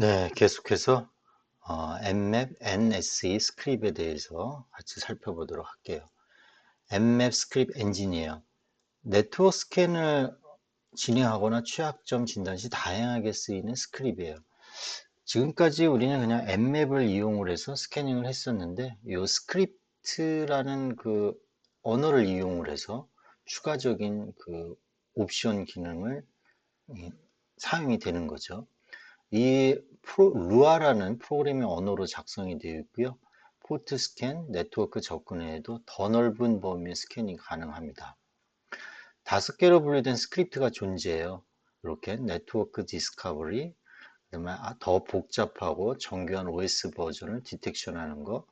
네, 계속해서 어, Nmap NSE 스크립트에 대해서 같이 살펴보도록 할게요. Nmap 스크립트 엔지니어 네트워크 스캔을 진행하거나 취약점 진단 시 다양하게 쓰이는 스크립트예요. 지금까지 우리는 그냥 Nmap을 이용을 해서 스캐닝을 했었는데 이 스크립트라는 그 언어를 이용을 해서 추가적인 그 옵션 기능을 사용이 되는 거죠. 이 프로, 루아라는 프로그래밍 언어로 작성이 되어 있고요. 포트 스캔, 네트워크 접근 외에도 더 넓은 범위의 스캐닝이 가능합니다. 다섯 개로 분류된 스크립트가 존재해요. 이렇게 네트워크 디스커버리, 그다음에 아, 더 복잡하고 정교한 OS 버전을 디텍션하는 거,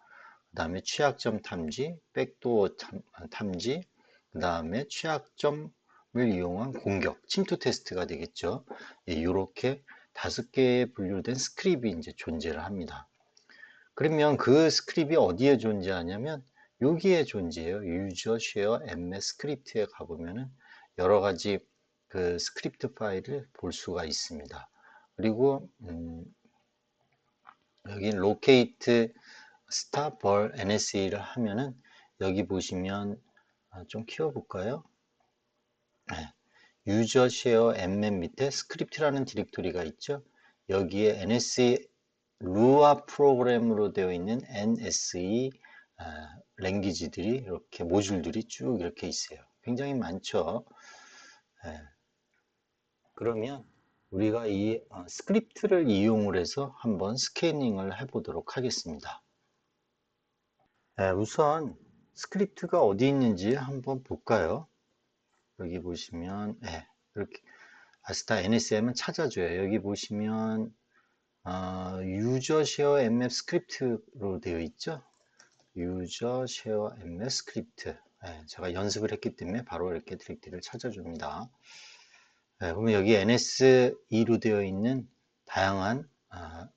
그다음에 취약점 탐지, 백도어 탐 지, 그다음에 취약점을 이용한 공격, 침투 테스트가 되겠죠. 이렇게 예, 다섯 개의 분류된 스크립이 이제 존재를 합니다. 그러면 그 스크립이 어디에 존재하냐면 여기에 존재해요. 유저 쉐어 ms 스크립트에 가보면은 여러 가지 그 스크립트 파일을 볼 수가 있습니다. 그리고 음, 여기 locate star 벌 nse를 하면은 여기 보시면 아, 좀 키워볼까요? 네. 유저 쉐어 엠맨 밑에 스크립트라는 디렉토리가 있죠. 여기에 NSE 루아 프로그램으로 되어 있는 NSE 아, 랭귀지들이 이렇게 모듈들이 쭉 이렇게 있어요. 굉장히 많죠. 네. 그러면 우리가 이 어, 스크립트를 이용을 해서 한번 스캐닝을 해보도록 하겠습니다. 네, 우선 스크립트가 어디 있는지 한번 볼까요? 여기 보시면 네, 이렇게 아스타 NSM은 찾아줘요. 여기 보시면 어, 유저 쉐어 엠맵 스크립트로 되어 있죠. 유저 쉐어 엠맵 스크립트. 네, 제가 연습을 했기 때문에 바로 이렇게 디렉티를 찾아줍니다. 네, 그러면 여기 NS2로 되어 있는 다양한 아,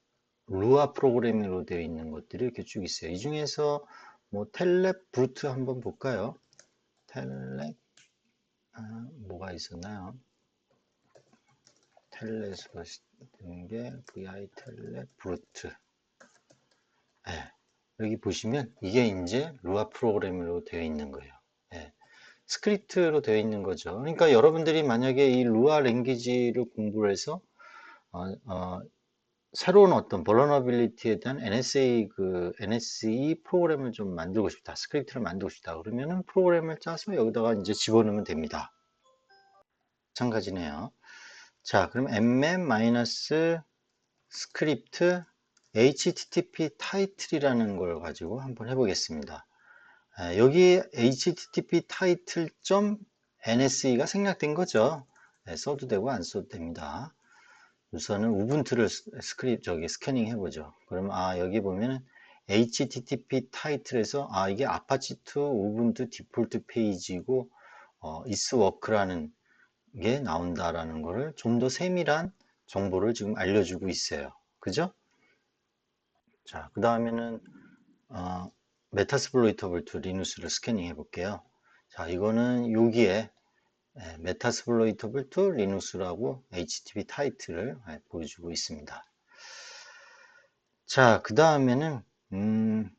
루아 프로그래밍으로 되어 있는 것들이 이렇게 쭉 있어요. 이 중에서 뭐 텔랩 브루트 한번 볼까요? 텔랩 아, 뭐가 있었나요? 텔레스가 되는 게 vi 텔레 브루트 네. 여기 보시면 이게 이제 루아 프로그램으로 되어 있는 거예요 네. 스크립트로 되어 있는 거죠 그러니까 여러분들이 만약에 이 루아 랭귀지를 공부를 해서 어, 어, 새로운 어떤 벌러너빌리티에 대한 NSA 그 NSE 프로그램을 좀 만들고 싶다. 스크립트를 만들고 싶다. 그러면은 프로그램을 짜서 여기다가 이제 집어넣으면 됩니다. 마찬가지네요. 자, 그럼 mm 스크립트 http 타이틀이라는 걸 가지고 한번 해보겠습니다. 여기 http 타이틀 NSE가 생략된 거죠. 네, 써도 되고 안 써도 됩니다. 우선은 우분투를 스크립 저기 스캐닝 해보죠. 그러면 아 여기 보면은 HTTP 타이틀에서 아 이게 아파치 투 우분투 디폴트 페이지고 어, iswork라는 게 나온다라는 거를 좀 더 세밀한 정보를 지금 알려주고 있어요. 그죠? 자, 그 다음에는 어, 메타스플로이터블 투 리누스를 스캐닝 해볼게요. 자, 이거는 여기에 메타스플로이터블 투 리눅스라고 HTTP 타이틀을 예, 보여주고 있습니다. 자, 그 다음에는 음,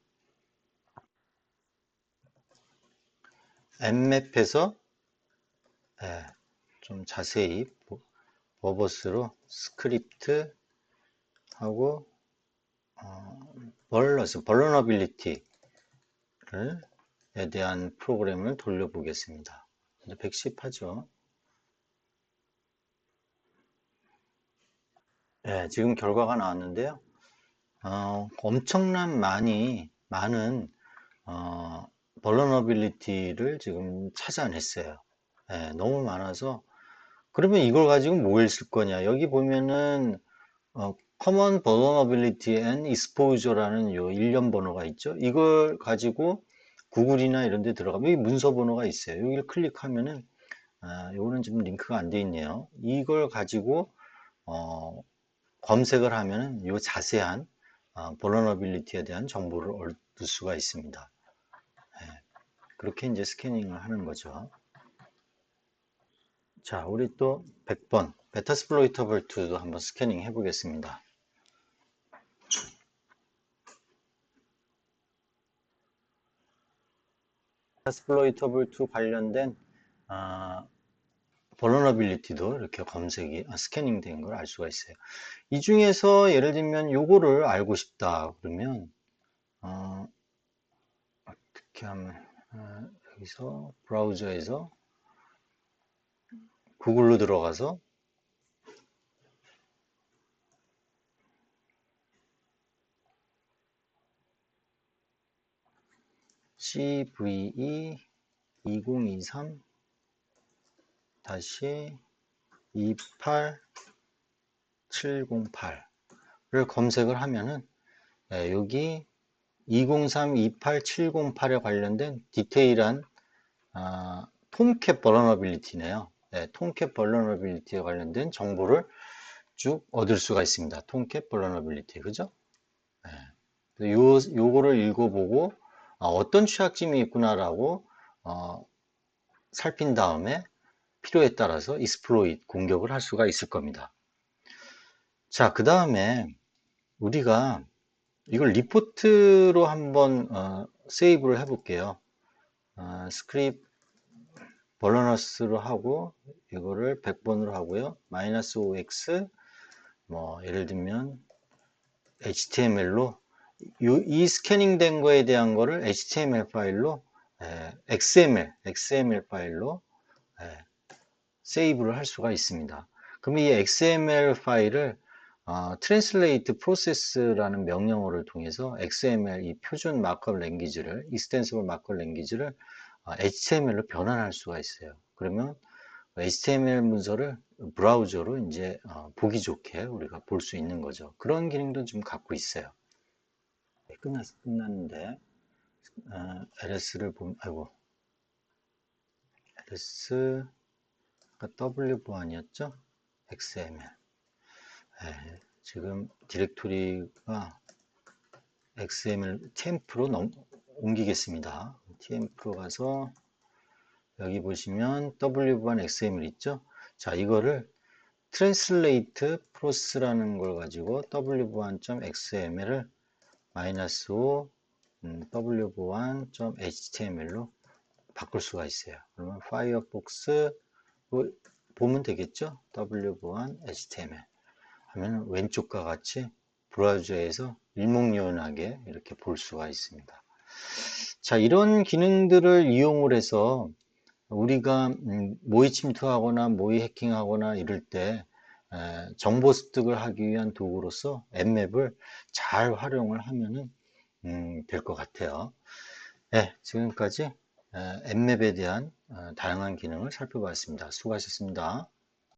엠맵에서 예, 좀 자세히 버버스로 스크립트 하고 어, 벌러스, 벌러너빌리티를 에 대한 프로그램을 돌려보겠습니다. 110 하죠. 네, 지금 결과가 나왔는데요. 어, 엄청난 많이 많은 어, 벌러너빌리티를 지금 찾아냈어요. 네, 너무 많아서 그러면 이걸 가지고 뭐 했을 거냐? 여기 보면은 어, Common Vulnerability and Exposure라는 요 일련 번호가 있죠. 이걸 가지고 구글이나 이런 데 들어가면 여기 문서 번호가 있어요. 여기를 클릭하면은 아, 요거는 지금 링크가 안 돼 있네요. 이걸 가지고 어, 검색을 하면은 요 자세한 어, vulnerability에 대한 정보를 얻을 수가 있습니다. 네, 그렇게 이제 스캐닝을 하는 거죠. 자, 우리 또 100번 베타스플로이터블2도 한번 스캐닝 해 보겠습니다. Exploitable to 관련된 아, vulnerability도 이렇게 검색이 아, 스캐닝 된 걸 알 수가 있어요. 이 중에서 예를 들면 요거를 알고 싶다 그러면 어, 어떻게 하면 어, 여기서 브라우저에서 구글로 들어가서 CVE 2023 다시 28708를 검색을 하면은 예, 여기 20328708에 관련된 디테일한 아, 톰캡 버너너빌리티네요. 네, 톰캡 버너너빌리티에 관련된 정보를 쭉 얻을 수가 있습니다. 톰캡 버너너빌리티 그죠? 네. 요, 요거를 읽어보고 아, 어떤 취약점이 있구나라고 어, 살핀 다음에 필요에 따라서 익스플로이트 공격을 할 수가 있을 겁니다. 자, 그 다음에 우리가 이걸 리포트로 한번 어, 세이브를 해 볼게요. 어, 스크립트 벌러너스로 하고 이거를 100번으로 하고요. 마이너스 5x 뭐 예를 들면 HTML로 이 스캐닝 된 거에 대한 거를 HTML 파일로 에, XML, XML 파일로 에, 세이브를 할 수가 있습니다. 그럼 이 XML 파일을 어, Translate Process라는 명령어를 통해서 XML 이 표준 마크업 랭귀지를 Extensible 마크업 랭귀지를 어, HTML로 변환할 수가 있어요. 그러면 HTML 문서를 브라우저로 이제 어, 보기 좋게 우리가 볼 수 있는 거죠. 그런 기능도 좀 갖고 있어요. 네, 끝났, 끝났는데 어, LS를 보면 아이고 LS W 보안이었죠? XML. 네, 지금 디렉토리가 XML 템프로 넘, 옮기겠습니다. 템프로 가서 여기 보시면 W 보안 XML 있죠? 자, 이거를 translate process라는 걸 가지고 W 보안.xml을 마이너스 5 음, W 보안.html로 바꿀 수가 있어요. 그러면 파이어폭스 보면 되겠죠? W 보안 HTML 하면 왼쪽과 같이 브라우저에서 일목요연하게 이렇게 볼 수가 있습니다. 자, 이런 기능들을 이용을 해서 우리가 음, 모의 침투하거나 모의 해킹하거나 이럴 때 정보 습득을 하기 위한 도구로서 앱맵을 잘 활용을 하면은 음, 될것 같아요. 네, 지금까지 앱맵에 대한 어, 다양한 기능을 살펴봤습니다. 수고하셨습니다.